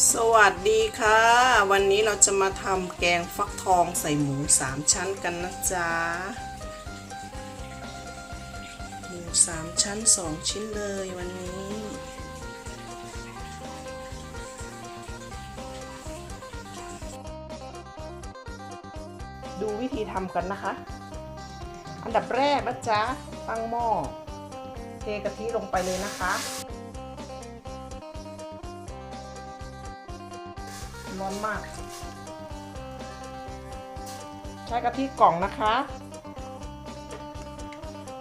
สวัสดีค่ะ วันนี้เราจะมาทำแกงฟักทองใส่หมูสามชั้นกันนะจ๊ะหมูสามชั้นสองชิ้นเลยวันนี้ ดูวิธีทำกันนะคะ อันดับแรกนะจ๊ะตั้งหม้อเทกะทิลงไปเลยนะคะ ร้อนมาก ใช้กะทิกล่องนะคะ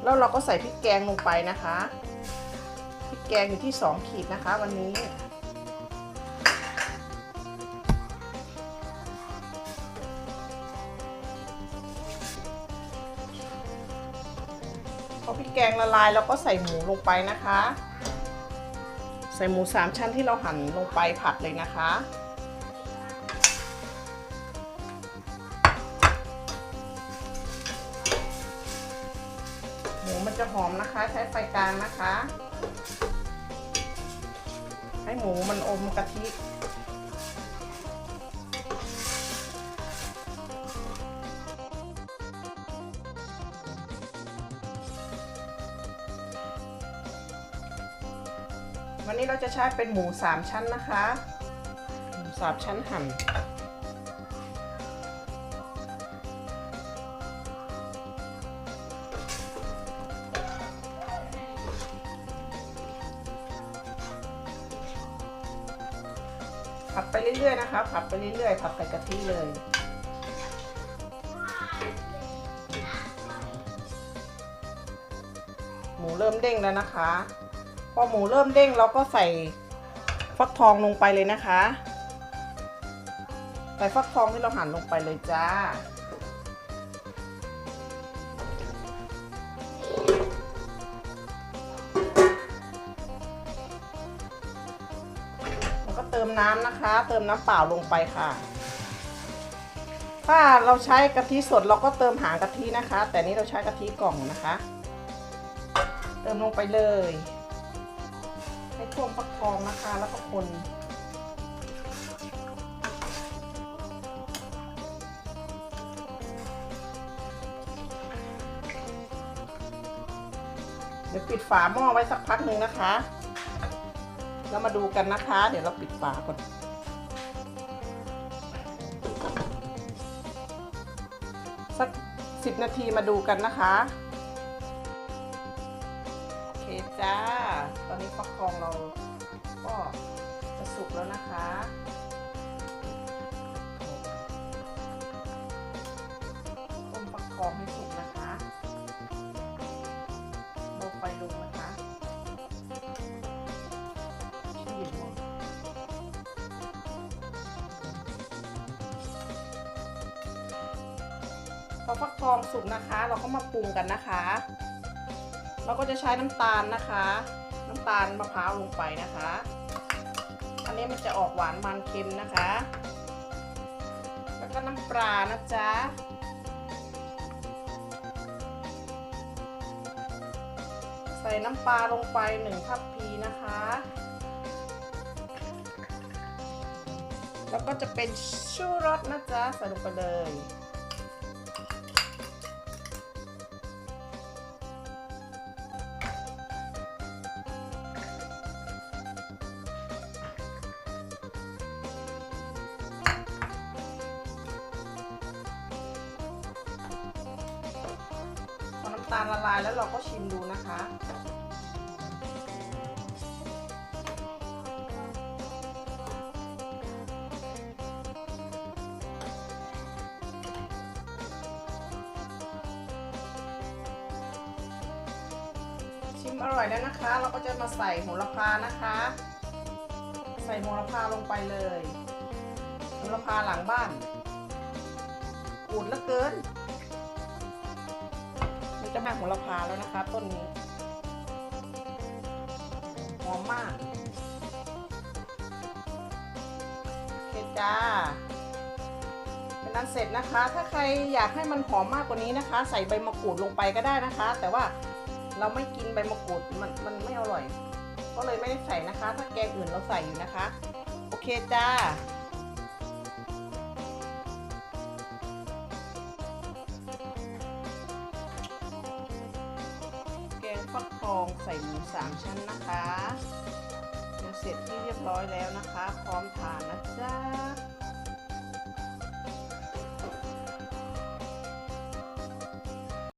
แล้วเราก็ใส่พริกแกงลงไปนะคะพริกแกงอยู่ที่ 2 ขีดนะคะ วันนี้พอพริกแกงละลายเราก็ใส่หมูลงไปนะคะ ใส่หมูสามชั้นที่เราหั่นลงไปผัดเลยนะคะ มูมันจะหอมนะคะ ใช้ไฟกลางนะคะ ให้หมูมันอมกะทิวันนี้เราจะใช้เป็นหมูสามชั้นนะคะ หมูสามชั้นหั่น ผัดไปเรื่อยๆนะคะ ผัดไปเรื่อยๆ ผัดใส่กะทิเลย หมูเริ่มเด้งแล้วนะคะ พอหมูเริ่มเด้งเราก็ใส่ฟักทองลงไปเลยนะคะ ใส่ฟักทองที่เราหั่นลงไปเลยจ้า เติมน้ำนะคะ เติมน้ำเปล่าลงไปค่ะ ถ้าเราใช้กะทิสดเราก็เติมหางกะทินะคะ แต่นี้เราใช้กะทิกล่องนะคะ เติมลงไปเลย ให้ท่วมฟักทองนะคะ แล้วก็คนเดี๋ยวปิดฝาหม้อไว้สักพักหนึ่งนะคะ แล้วมาดูกันนะคะ เดี๋ยวเราปิดฝาก่อน สักสิบนาทีมาดูกันนะคะ โอเคจ้า ตอนนี้ฟักทองเราก็จะสุกแล้วนะคะต้มฟักทองให้สุก อฟักทองสุกนะคะ เราก็มาปรุงกันนะคะ เราก็จะใช้น้ำตาลนะคะ น้ำตาลมะพร้าวลงไปนะคะ อันนี้มันจะออกหวานมันเค็มนะคะ แล้วก็น้ำปลานะจ๊ะใส่น้ำปลาลงไปหนึ่งทัพพีนะคะ แล้วก็จะเป็นชูรสนะจ๊ะ ใส่ลงไปเลยำตาลละลายแล้วเราก็ชิมดูนะคะ ชิมอร่อยแล้วนะคะ เราก็จะมาใส่โหระพานะคะ ใส่โหระพาลงไปเลยโหระพาหลังบ้านอูดลือเกิน จะมาของเราพาแล้วนะคะ ต้นนี้หอมมากโอเคจ้าเป็นนั้นเสร็จนะคะ ถ้าใครอยากให้มันหอมมากกว่านี้นะคะ ใส่ใบมะกรูดลงไปก็ได้นะคะ แต่ว่าเราไม่กินใบมะกรูดมันมันไม่อร่อย ก็เลยไม่ได้ใส่นะคะ ถ้าแกงอื่นเราใส่อยู่นะคะ โอเคจ้า องใส่หมูสามชั้นนะคะเดี๋ยวเสร็จที่เรียบร้อยแล้วนะคะ พร้อมทานนะจ๊ะ